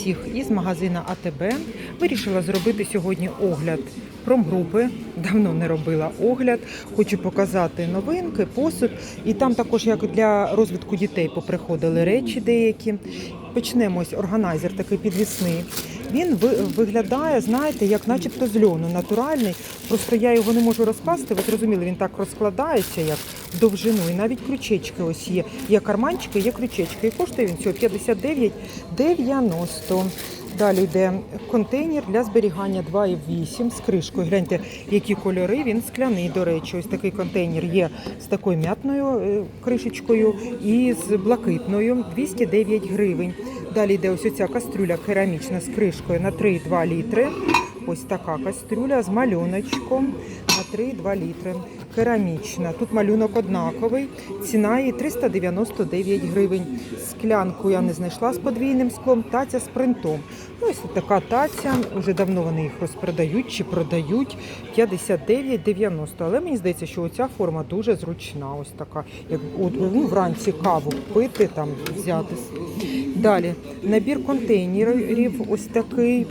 Всіх із магазина АТБ вирішила зробити сьогодні огляд промгрупи. Давно не робила огляд. Хочу показати новинки, посуд. І там також, як для розвитку дітей, поприходили речі деякі. Почнемо ось органайзер такий підвісний. Він ви- виглядає, знаєте, як начебто з льону, натуральний. Просто я його не можу розкласти. Ви зрозуміли, він так розкладається, як довжину. І навіть крючечки ось є. Є карманчики, є крючечки. І коштує він всього 59,90. Далі йде контейнер для зберігання 2,8 з кришкою. Гляньте, які кольори. Він скляний, до речі. Ось такий контейнер є з такою м'ятною е, кришечкою і з блакитною. 209 гривень. Далі йде ось ця кастрюля керамічна з кришкою на 3,2 літри. Ось така кастрюля з малюночком на 3,2 літри. Керамічна. Тут малюнок однаковий. Ціна її 399 гривень. Склянку я не знайшла з подвійним склом, таця з принтом. Ну, ось така таця. Уже давно вони їх розпродають чи продають. 59,90. Але мені здається, що оця форма дуже зручна. Ось така. Як от, ну, вранці каву пити, там взяти. Далі набір контейнерів. Ось такий.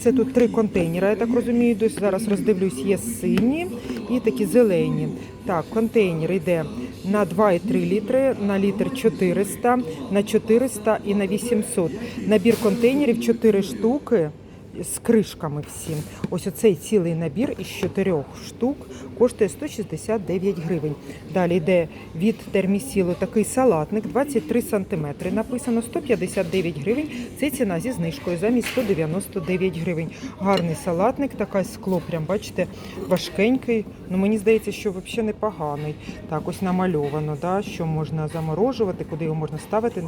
Це тут три контейнери, я так розумію. Десь зараз роздивлюсь, є сині і такі зелені. Так, контейнер йде на 2,3 літри, на літр 400, на 400 і на 800. Набір контейнерів 4 штуки з кришками всім. Ось оцей цілий набір із чотирьох штук коштує 169 гривень. Далі йде від термісілу такий салатник 23 сантиметри. Написано 159 гривень. Це ціна зі знижкою замість 199 гривень. Гарний салатник, таке скло, прям бачите, важкенький. Ну мені здається, що взагалі непоганий. Так, ось намальовано, да, що можна заморожувати, куди його можна ставити,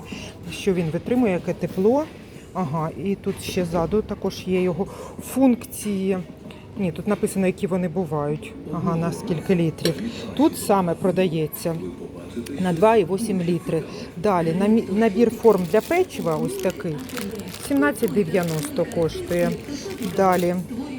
що він витримує, яке тепло. Ага, і тут ще ззаду також є його функції. Ні, тут написано, які вони бувають. Ага, на скільки літрів. Тут саме продається на 2,8 літри. Далі набір форм для печива, ось такий. 17,90 коштує. Далі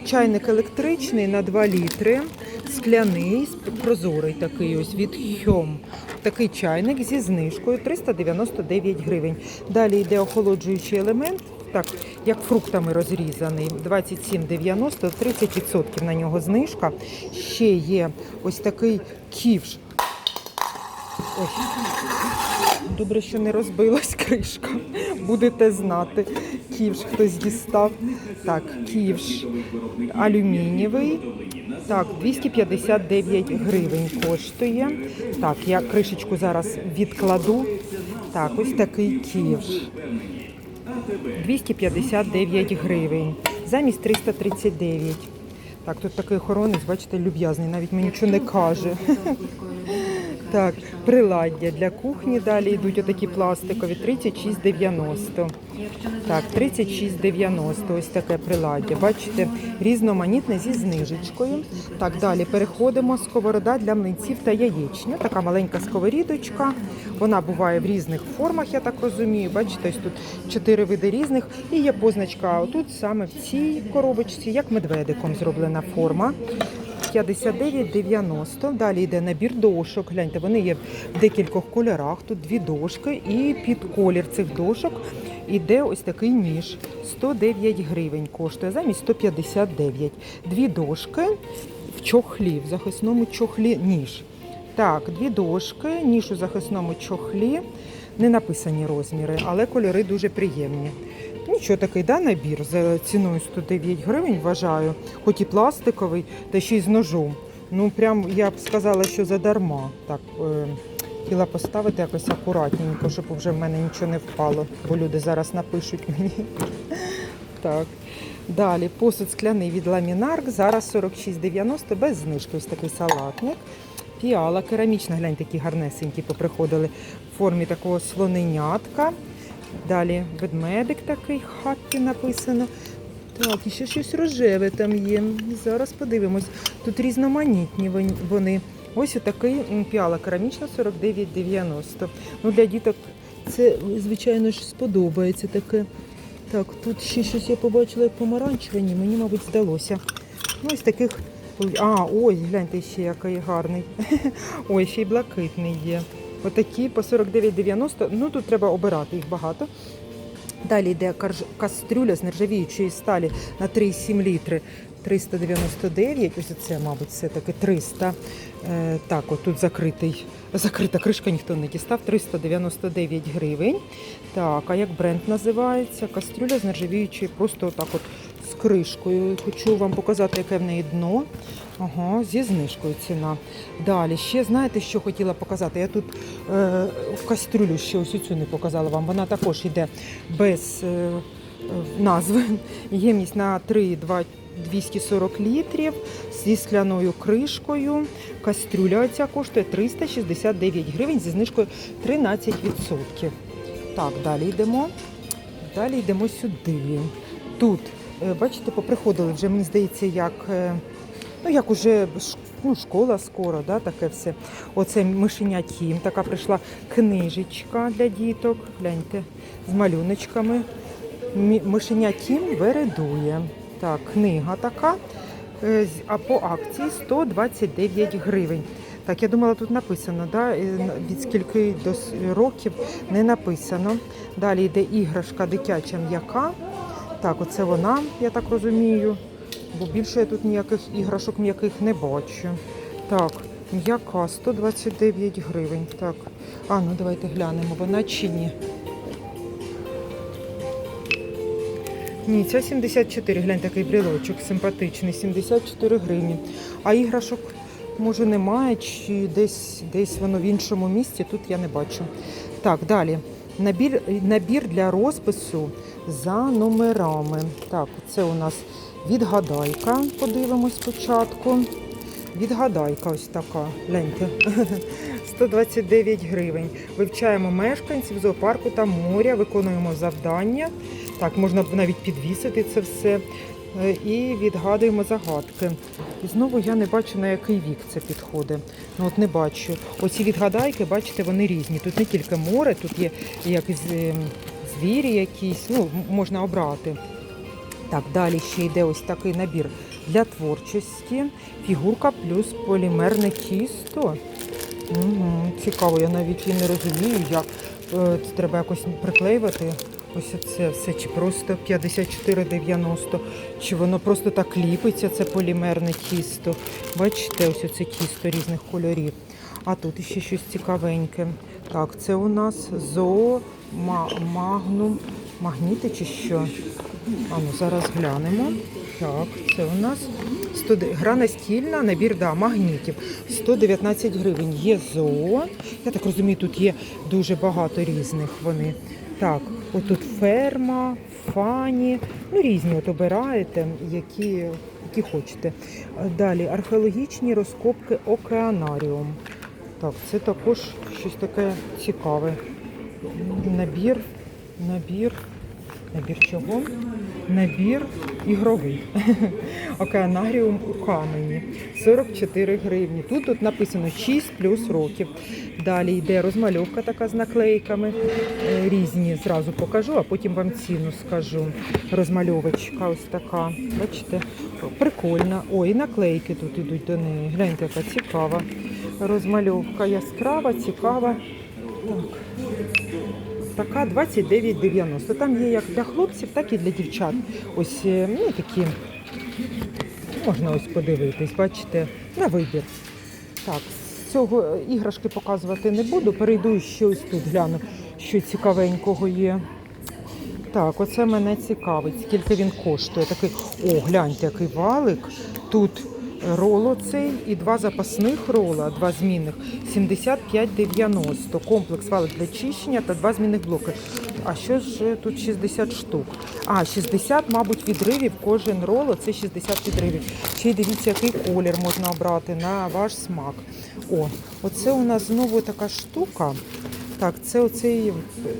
чайник електричний на 2 літри. Скляний, прозорий такий ось від Хьом. Такий чайник зі знижкою 399 гривень. Далі йде охолоджуючий елемент, так, як фруктами розрізаний, 27,90, 30% на нього знижка. Ще є ось такий ківш. Добре, що не розбилась кришка. Будете знати. Ківш хтось дістав. Так, ківш алюмінієвий. Так, 259 гривень коштує. Так, я кришечку зараз відкладу. Так, ось такий ківш. 259 гривень. Замість 339. Так, тут такий охоронець, бачите, люб'язний, навіть мені нічого не каже. Так, приладдя для кухні далі йдуть отакі пластикові 36,90. Так, 36,90. Ось таке приладдя. Бачите, різноманітне зі знижечкою. Так, далі переходимо. Сковорода для млинців та яєчня. Така маленька сковорідочка. Вона буває в різних формах, я так розумію. Бачите, ось тут чотири види різних. І є позначка. Отут саме в цій коробочці, як медведиком зроблена форма. 59,90. Далі йде набір дошок. Гляньте, вони є в декількох кольорах. Тут дві дошки, і під колір цих дошок іде ось такий ніж. 109 гривень коштує, замість 159. Дві дошки в чохлі, в захисному чохлі ніж. Так, дві дошки, ніж у захисному чохлі. Не написані розміри, але кольори дуже приємні. Нічого такий да, набір за ціною 109 гривень, вважаю, хоч і пластиковий, та ще й з ножом. Ну, прям я б сказала, що задарма. Так, е, хотіла поставити якось акуратненько, щоб вже в мене нічого не впало, бо люди зараз напишуть мені. Так. Далі посуд скляний від ламінарк. Зараз 46,90 без знижки. Ось такий салатник. Піала керамічна, гляньте, такі гарнесенькі поприходили в формі такого слоненятка. Далі ведмедик такий, хаппі написано. Так, і ще щось рожеве там є. Зараз подивимось. Тут різноманітні вони. Ось отакий піала керамічна 49,90. Ну, для діток це, звичайно ж, сподобається таке. Так, тут ще щось я побачила як помаранчеве, ні, мені, мабуть, здалося. Ну, ось таких. А, ось, гляньте, ще який гарний. Ой, ще й блакитний є. Отакі по 49,90. Ну тут треба обирати їх багато. Далі йде кастрюля з нержавіючої сталі на 3,7 літри. 399, ось це, мабуть, все таки 300. Е, так, от тут закритий, закрита кришка, ніхто не дістав, 399 гривень. Так, а як бренд називається? Кастрюля з нержавіючої, просто отак от з кришкою. Хочу вам показати, яке в неї дно. Ага, зі знижкою ціна. Далі, ще знаєте, що хотіла показати? Я тут е, кастрюлю ще ось цю не показала вам. Вона також йде без е, е, назви. Ємність на 3,2 240 літрів зі скляною кришкою. Кастрюля оця коштує 369 гривень зі знижкою 13%. Так, далі йдемо. Далі йдемо сюди. Тут, е, бачите, поприходили вже, мені здається, як, е, ну, як уже ну, школа скоро, да, таке все. Оце мишеня Тім, така прийшла книжечка для діток. Гляньте, з малюночками. Мишеня Тім вередує. Так, книга така. е, А по акції 129 гривень. Так, я думала, тут написано, да? від скільки до років не написано. Далі йде іграшка дитяча м'яка. Так, оце вона, я так розумію. Бо більше я тут ніяких іграшок м'яких не бачу. Так, м'яка 129 гривень. Так. А, ну давайте глянемо, вона чи ні. Ні, ця 74, глянь, такий брілочок симпатичний, 74 гривні. А іграшок, може, немає, чи десь, десь воно в іншому місці, тут я не бачу. Так, далі. Набір, набір для розпису за номерами. Так, це у нас відгадайка. Подивимось спочатку. Відгадайка ось така. Гляньте. 129 гривень. Вивчаємо мешканців зоопарку та моря, виконуємо завдання. Так, можна навіть підвісити це все. Е, І відгадуємо загадки. І знову я не бачу, на який вік це підходить. Ну от не бачу. Оці відгадайки, бачите, вони різні. Тут не тільки море, тут є якісь ем, звірі якісь, ну, можна обрати. Так, далі ще йде ось такий набір для творчості. Фігурка плюс полімерне тісто. Угу, цікаво, я навіть і не розумію, як е, це треба якось приклеювати. Ось це все, чи просто 54,90, чи воно просто так ліпиться, це полімерне тісто. Бачите, ось це тісто різних кольорів. А тут ще щось цікавеньке. Так, це у нас зоо магнум. Магніти чи що? А ну зараз глянемо. Так, це у нас 100, гра настільна, набір да, магнітів. 119 гривень. Є зоо. Я так розумію, тут є дуже багато різних вони. Так, отут ферма, фані, ну різні от обираєте, які, які хочете. Далі археологічні розкопки океанаріум. Так, це також щось таке цікаве. Набір, набір, набір чого? Набір ігровий. Океанаріум у камені. 44 гривні. Тут, тут написано 6 плюс років. Далі йде розмальовка така з наклейками. Е, Різні зразу покажу, а потім вам ціну скажу. Розмальовочка ось така. Бачите? Прикольна. Ой, наклейки тут ідуть до неї. Гляньте, яка цікава. Розмальовка яскрава, цікава. Так. Така 29,90. Там є як для хлопців, так і для дівчат. Ось е, ну, такі можна ось подивитись, бачите, на вибір. Так, цього е, іграшки показувати не буду. Перейду ще ось тут гляну, що цікавенького є. Так, оце мене цікавить, скільки він коштує. Такий, о, гляньте, який валик. Тут роло цей і два запасних рола, два змінних, 75,90. Комплекс валик для чищення та два змінних блоки. А що ж е, тут 60 штук? А, 60, мабуть, відривів. Кожен роло це 60 відривів. Ще й дивіться, який колір можна обрати на ваш смак. О, оце у нас знову така штука. Так, це оцей.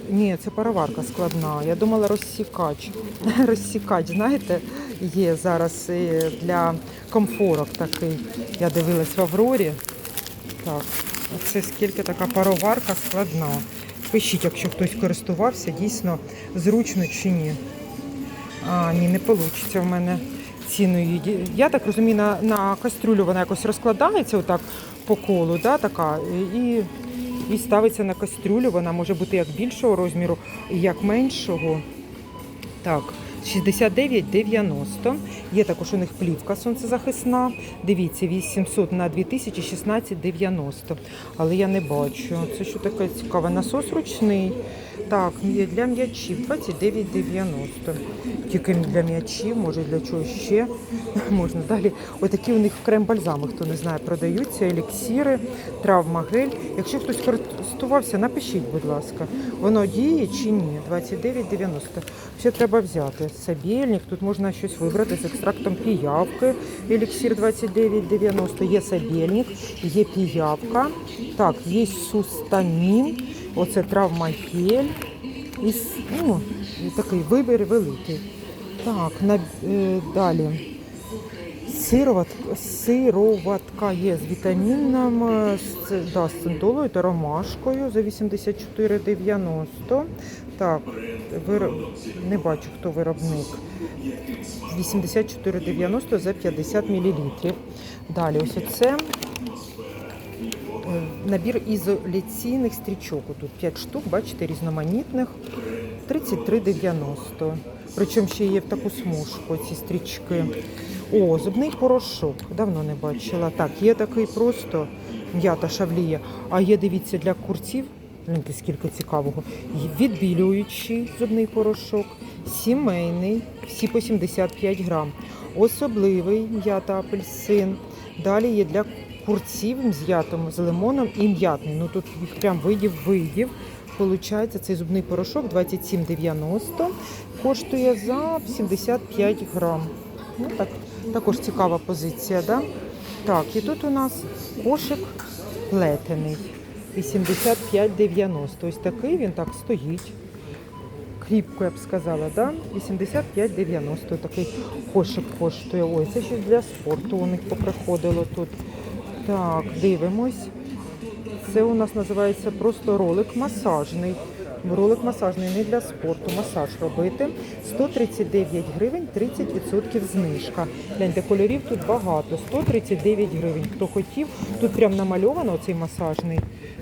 Ні, це пароварка складна. Я думала розсікач. Розсікач, знаєте, є зараз е, для комфорок такий. Я дивилась в Аврорі. Так, оце скільки така пароварка складна. Пишіть, якщо хтось користувався, дійсно зручно чи ні. А, ні, не вийде в мене ціною. Я так розумію, на, на кастрюлю вона якось розкладається отак по колу, да, така, і, і ставиться на кастрюлю. Вона може бути як більшого розміру, як меншого. Так, 69,90. Є також у них плівка сонцезахисна. Дивіться, 800 на 2000, 16,90. Але я не бачу. Це що таке цікаве? Насос ручний. Так, є для м'ячів 29,90. Тільки для м'ячів, може для чого ще можна. Далі, отакі у них крем-бальзами, хто не знає, продаються еліксіри, травмагель. Якщо хтось користувався, напишіть, будь ласка, воно діє чи ні? 29,90. Ще треба взяти сабельник. Тут можна щось вибрати з екстрактом піявки. Еліксір 29,90. Є сабельник, є піявка. Так, є сустамін. Оце травмагель. І, ну, такий вибір великий. Так, на, е, далі. Сироватка, сироватка є з вітаміном, е, з, да, з цинтолою та ромашкою за 84,90. Так, вир... не бачу, хто виробник. 84,90 за 50 мл. Далі, ось оце е, набір ізоляційних стрічок. Тут 5 штук, бачите, різноманітних. 33,90. Причому ще є в таку смужку ці стрічки. О, зубний порошок. Давно не бачила. Так, є такий просто м'ята шавлія. А є, дивіться, для курців. Гляньте, скільки цікавого. Відбілюючий зубний порошок, сімейний, всі по 75 грам. Особливий м'ята апельсин. Далі є для курців м'ятом з лимоном і м'ятний. Ну тут їх прям видів видів. Получається, цей зубний порошок 27,90 коштує за 75 грам. Ну, так, також цікава позиція, да? Так, і тут у нас кошик плетений. 85,90. Ось такий він так стоїть. Кріпко, я б сказала, да? 85,90 такий кошик коштує. Ой, це щось для спорту у них поприходило тут. Так, дивимось. Це у нас називається просто ролик масажний. Ролик масажний не для спорту, масаж робити. 139 гривень, 30% знижка. Гляньте, кольорів тут багато. 139 гривень. Хто хотів, тут прям намальовано цей масажний.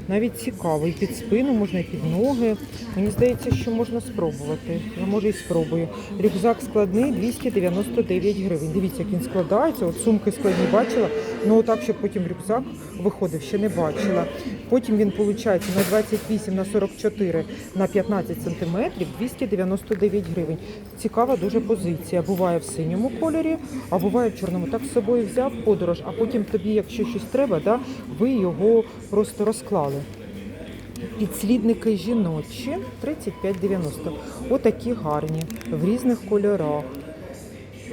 Навіть цікавий. Під спину можна і під ноги. Мені здається, що можна спробувати. Я може і спробую. Рюкзак складний 299 гривень. Дивіться, як він складається. От сумки складні бачила. Ну отак, щоб потім рюкзак виходив, ще не бачила. Потім він виходить на 28 на 44 на 15 сантиметрів 299 гривень. Цікава дуже позиція. Буває в синьому кольорі, а буває в чорному. Так з собою взяв подорож, а потім тобі, якщо щось треба, да, ви його просто розклали. Підслідники жіночі 35,90. Отакі гарні, в різних кольорах.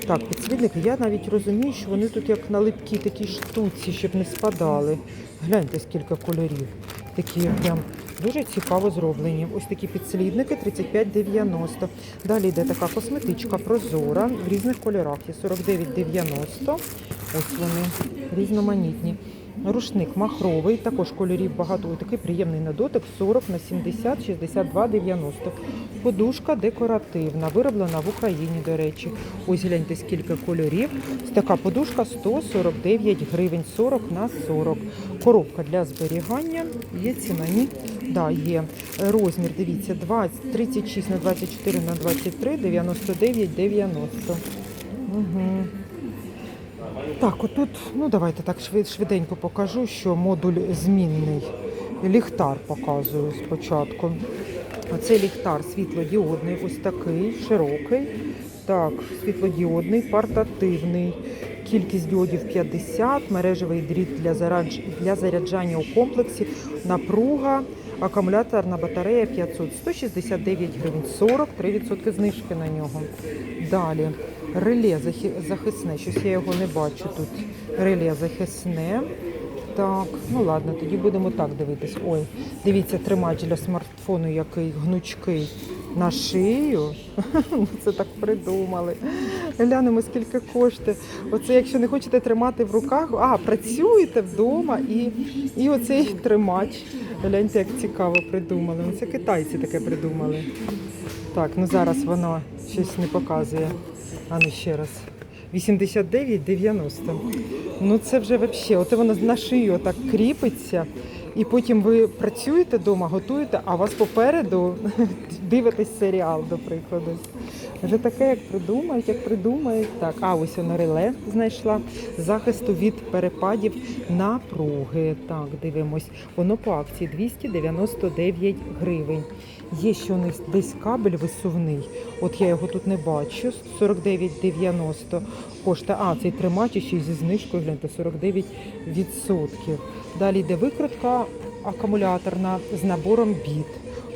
Так, підслідники, я навіть розумію, що вони тут як на липкій такій штуці, щоб не спадали. Гляньте, скільки кольорів. Такі прям дуже цікаво зроблені. Ось такі підслідники 35,90. Далі йде така косметичка прозора в різних кольорах. Є 49,90. Ось вони різноманітні. Рушник махровий, також кольорів багато. Такий приємний на дотик 40 на 70, 62, 90. Подушка декоративна, вироблена в Україні, до речі. Ось гляньте, скільки кольорів. Така подушка 149 гривень, 40 на 40. Коробка для зберігання. Є ціна, ні? Да, є. Розмір, дивіться, 20, 36 на 24 на 23, 99, 90. Угу. Так, отут, ну давайте так швид- швиденько покажу, що модуль змінний. Ліхтар показую спочатку. Оцей ліхтар світлодіодний, ось такий, широкий. Так, світлодіодний, портативний. Кількість діодів 50, мережевий дріт для, зарадж... для заряджання у комплексі, напруга, акумуляторна батарея 500, 169 гривень, 43% знижки на нього. Далі реле захи- захисне, щось я його не бачу тут. Реле захисне. Так, ну ладно, тоді будемо так дивитись. Ой, дивіться, тримач для смартфону, який гнучкий на шию. Це так придумали. Глянемо, скільки коштує. Оце, якщо не хочете тримати в руках, а працюєте вдома і, і оцей тримач. Гляньте, як цікаво придумали. Ну, Це китайці таке придумали. Так, ну зараз воно щось не показує. А ну ще раз. 89,90. Ну це вже взагалі, оце воно на шию отак кріпиться. І потім ви працюєте вдома, готуєте, а вас попереду дивитесь серіал, до прикладу. Вже таке, як придумають, як придумають. Так, а ось воно реле знайшла захисту від перепадів напруги. Так, дивимось. Воно по акції 299 гривень. Є ще у них десь кабель висувний. От я його тут не бачу. 49,90 коштує. А, цей тримач ще зі знижкою, гляньте, 49%. Далі йде викрутка акумуляторна з набором біт.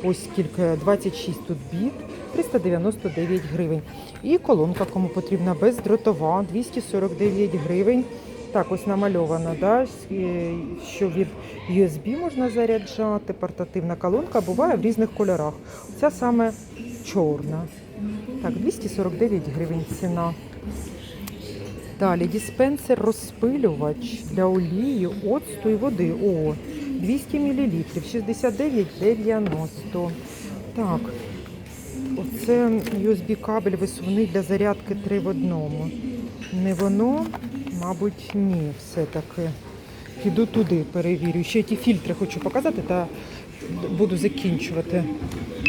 Ось скільки 26 тут біт, 399 гривень. І колонка, кому потрібна, бездротова, 249 гривень. Так, ось намальовано, да, що від USB можна заряджати, портативна колонка буває в різних кольорах. Ця саме чорна. Так, 249 гривень ціна. Далі диспенсер розпилювач для олії, оцту і води. О, 200 мл, 69,90. Так, оце USB кабель висувний для зарядки 3 в одному. Не воно, мабуть, ні, все-таки. Піду туди, перевірю. Ще ті фільтри хочу показати та буду закінчувати.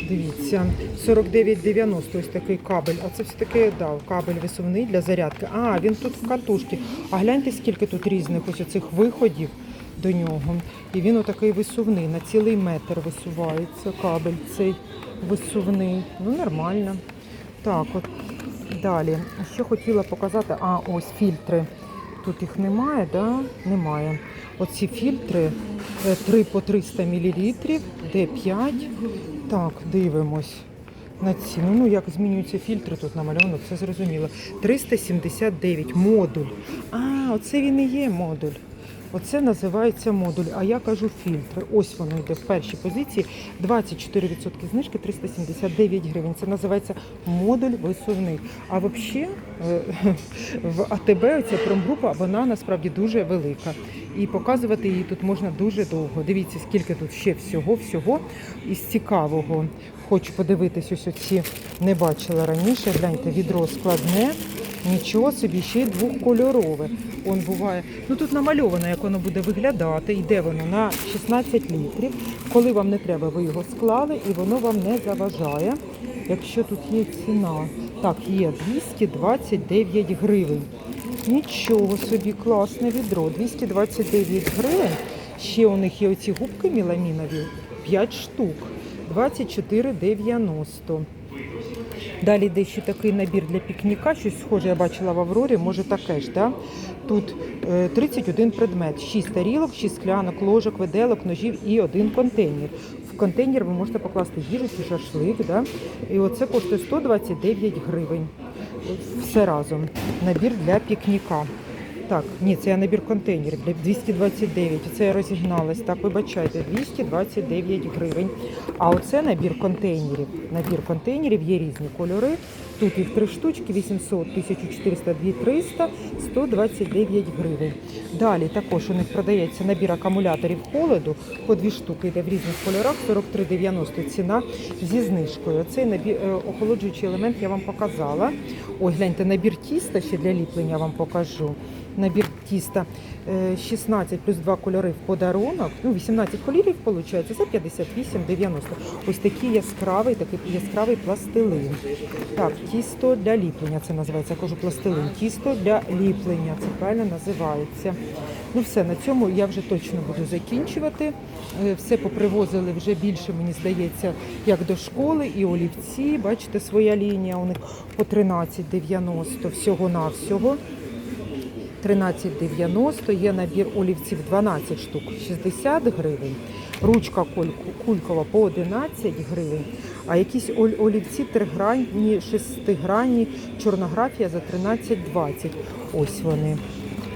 Дивіться, 49,90 ось такий кабель. А це все-таки да, кабель висувний для зарядки. А, він тут в катушці. А гляньте, скільки тут різних ось цих виходів до нього. І він отакий висувний, на цілий метр висувається кабель цей висувний. Ну, нормально. Так, от далі. Що хотіла показати? А, ось фільтри. Тут їх немає, да? Немає. Оці фільтри 3 по 300 мл, Д5. Так, дивимось на ціну. Ну, як змінюються фільтри, тут намальовано, це зрозуміло. 379 модуль. А, оце він і є модуль. Оце називається модуль, а я кажу фільтр. Ось воно йде в першій позиції. 24% знижки 379 гривень. Це називається модуль висувний. А взагалі в АТБ ця промгрупа, вона насправді дуже велика. І показувати її тут можна дуже довго. Дивіться, скільки тут ще всього, всього із цікавого. Хочу подивитись, ось оці не бачила раніше. Гляньте, відро складне. Нічого собі, ще й двохкольорове. Он буває. Ну тут намальовано, як воно буде виглядати. Йде воно на 16 літрів. Коли вам не треба, ви його склали і воно вам не заважає. Якщо тут є ціна. Так, є 229 гривень. Нічого собі, класне відро. 229 гривень. Ще у них є оці губки міламінові 5 штук. 24,90. Далі йде ще такий набір для пікніка, щось схоже, я бачила в Аврорі, може таке ж. Да? Тут е, 31 предмет, 6 тарілок, 6 склянок, ложок, виделок, ножів і один контейнер. В контейнер ви можете покласти їжу чи шашлик. Да? І оце коштує 129 гривень. Все разом. Набір для пікніка. Так, ні, це я набір контейнерів 229. Це я розігналась. Так, вибачайте, 229 гривень. А оце набір контейнерів. Набір контейнерів є різні кольори. Тут їх три штучки, 800, 1400, 2300, 129 гривень. Далі також у них продається набір акумуляторів холоду. По дві штуки йде в різних кольорах, 43,90 ціна зі знижкою. Цей набір е, охолоджуючий елемент я вам показала. Ой, гляньте, набір тіста ще для ліплення вам покажу. Набір тіста е, 16 плюс 2 кольори в подарунок. Ну, 18 кольорів виходить, за 58,90. Ось такий яскравий, такий яскравий пластилин. Так, тісто для ліплення це називається. Я кажу пластилин. Тісто для ліплення, це правильно називається. Ну все, на цьому я вже точно буду закінчувати. Е, Все попривозили вже більше, мені здається, як до школи. І олівці, бачите, своя лінія у них по 13,90 всього-навсього. 13,90, є набір олівців 12 штук, 60 гривень. Ручка кулькова по 11 гривень, а якісь олівці тригранні, шестигранні, чорнографія за 13,20. Ось вони.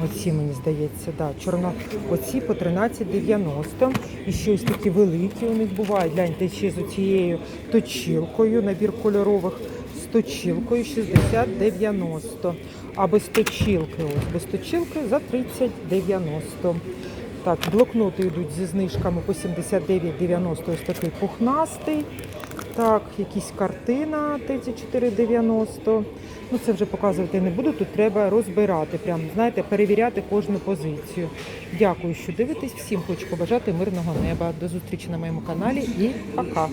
Оці, мені здається, да, чорно, оці по 13,90. І ще ось такі великі у них бувають. Гляньте, ще з оцією точілкою, набір кольорових з точілкою 60,90. А без точілки, ось без точілки за 30,90. Так, блокноти йдуть зі знижками по 79,90, ось такий пухнастий. Так, якісь картина 34,90. Ну це вже показувати не буду. Тут треба розбирати, прям знаєте, перевіряти кожну позицію. Дякую, що дивитесь. Всім хочу побажати мирного неба. До зустрічі на моєму каналі і пока.